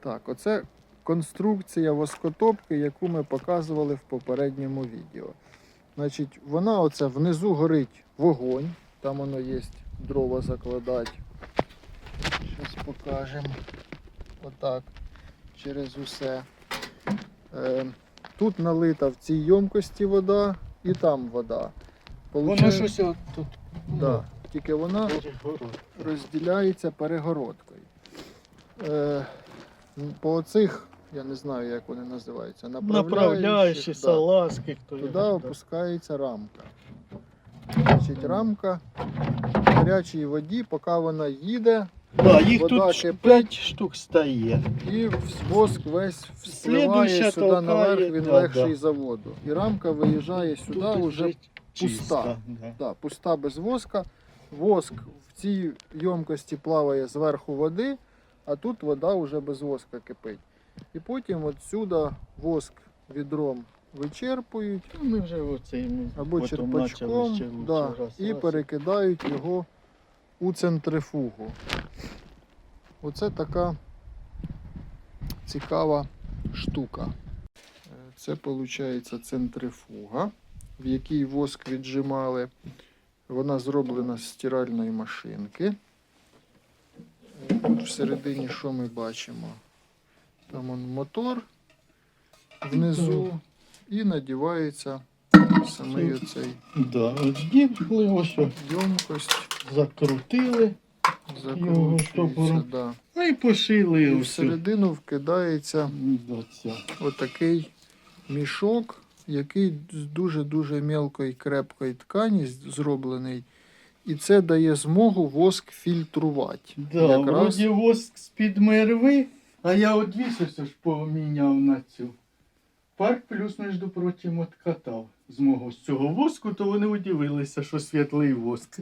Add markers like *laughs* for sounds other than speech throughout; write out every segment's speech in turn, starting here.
Так, оце конструкція воскотопки, яку ми показували в попередньому відео. Значить, вона оце внизу горить вогонь, там воно є дрова закладати. Зараз покажемо. Отак. Через усе. Е, тут налита в цій ємкості вода і там вода. Воно щось тут. Да, тільки вона розділяється перегородкою. Е, по оцих, я не знаю, як вони називаються, Направляючі, да, салазки, хто туди да. опускається рамка. Значить, рамка в гарячій воді, поки вона їде, Да, їх вода тут кипить. 5 штук стає. і воск весь вспливає сюди толкає, наверх, він да, легший да. за воду. І рамка виїжджає сюди Тут вже вже пуста. чисто, да. Да, пуста без воска. Воск в цій ємкості плаває зверху води, а тут вода вже без воска кипить. І потім от сюди воск відром вичерпують Ну, Ми вже оцей ми або черпачком ще да, раз, і раз. перекидають його у центрифугу. Оце така цікава штука. Це виходить центрифуга, в якій воск віджимали. Вона зроблена з стиральної машинки. Тут всередині що ми бачимо? Там он мотор внизу і надівається самий оцей Да, от ось ємкость, закрутили, закручується. штопором. Да. ну і пошили І всередину вкидається отакий мішок, який з дуже-дуже мілкої крепкої ткані зроблений. І це дає змогу воск фільтрувати. Да, Якраз вроді воск з-під мерви, а я от вісося ж поміняв на цю. Парк плюс, між прочим, откатав з мого з цього воску, то вони удивилися, що світлий воск.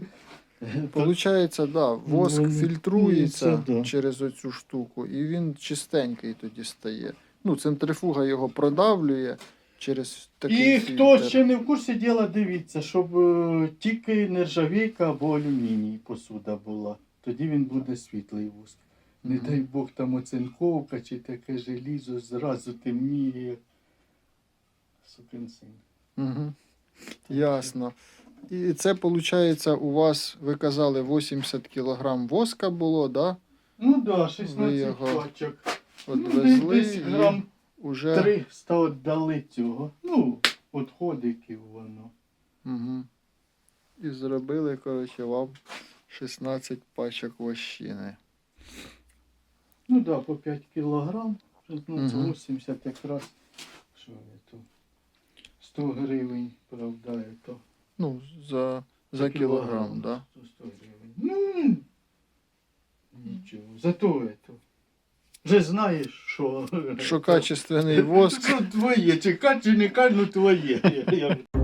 Получається, да, воск Ну, фільтрується це да. через оцю штуку, і він чистенький тоді стає. Ну, центрифуга його продавлює через такий І фільтр. хто ще не в курсі діла, дивіться, щоб е, тільки нержавійка або алюміній посуда була. Тоді він буде світлий воск. Не Мгм. дай Бог там оцинковка чи таке желізо зразу темніє. Сукин син. Угу. Ясно. І це виходить, у вас, ви казали, 80 кг воска було, да? Ну так, да, Ви 16 його пачок. Ну, десь і грам уже... 300 віддали цього. Ну, відходиків воно. Угу. І зробили, коротше, вам 16 пачок вощини. Ну так, да, по 5 кілограм. Ну, це Мгм. 80 якраз. Що тут? 100 гривень, правда, то. Ну, за, за кілограм, да? 100 гривень. Ну, нічого. Зато Вже знаєш, що. Що качественний воск. *laughs* Це твоє, чи каче, не кай, ну твоє. *laughs*